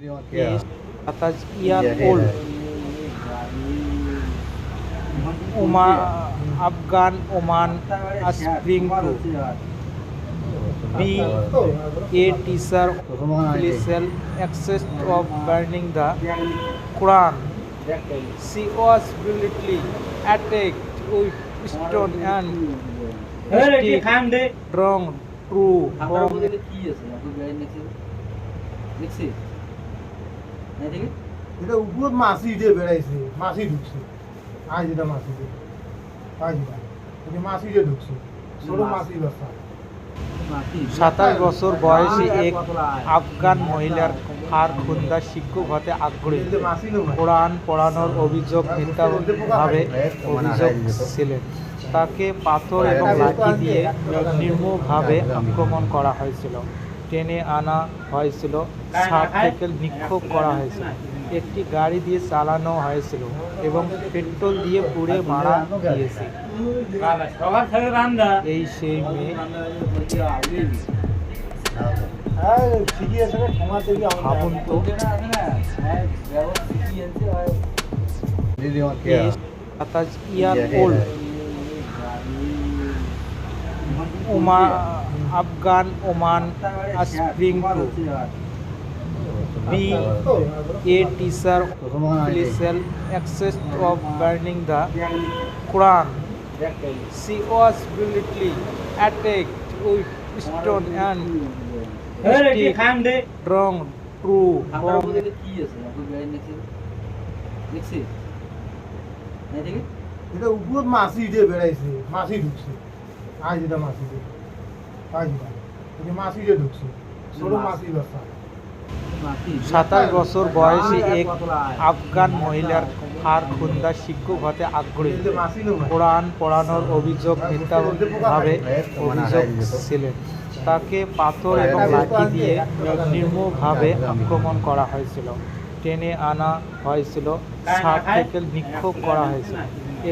is সাতাশ year old woman Afghan woman aspiring to be a teacher official access of burning the Quran. She was brutally attacked with stone and stick drawn true from এটা উপর মাছি দিয়ে বেড়াইছে মাছি ঢুকছে। আজ এটা মাছি দিয়ে আজ এটা মাছি দিয়ে ঢুকছে ছোট মাছি। বাচ্চা। সাতাশ বছর বয়সী এক আফগান মহিলার ফারখুন্দা শিক্ষক হতে আগ্রহী। কোরআন পড়ানোর অভিযোগ মিথ্যাভাবে অভিযোগ ছিলেন। তাকে পাথর এবং লাঠি দিয়ে নির্মমভাবে আক্রমণ করা হয়েছিল। টেনে আনা হয়েছিল সাইকেল নিক্ষোভ করা হয়েছিল। একটি গাড়ি দিয়ে চালানো হয়েছিল এবং পেট্রোল দিয়ে পুড়ে মারা গিয়েছে। এই সেই মেয়ে। হ্যাঁ থেকে ভাবুন তো। সাতাশ year old. Woman Afghan woman aspiring be a teacher accused of burning the Quran. She was brutally attacked with stone and run through এটা উপর মাসি যে বেড়াইছে মাসি ঢুকছে। আজ এটা মাসি দিয়ে সাতাশ বছর বয়সী এক আফগান মহিলার ফারখুন্দা শিক্ষক হতে আগ্রহী। কোরআন পড়ানোর অভিযোগ মিথ্যাভাবে অভিযোগ ছিলেন তাকে পাথর এবং লাঠি দিয়ে নির্মমভাবে আক্রমণ করা হয়েছিল। টেনে আনা হয়েছিল। সাইকেল নিক্ষোভ করা হয়েছিল।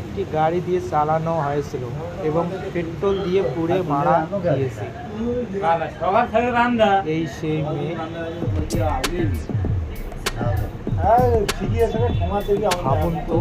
একটি গাড়ি দিয়ে চালানো হয়েছিল এবং পেট্রোল দিয়ে পুড়ে মারা গিয়েছে। এই সেই মেয়ে। হ্যাঁ ঠিকই আছে থেকে ভাবুন তো।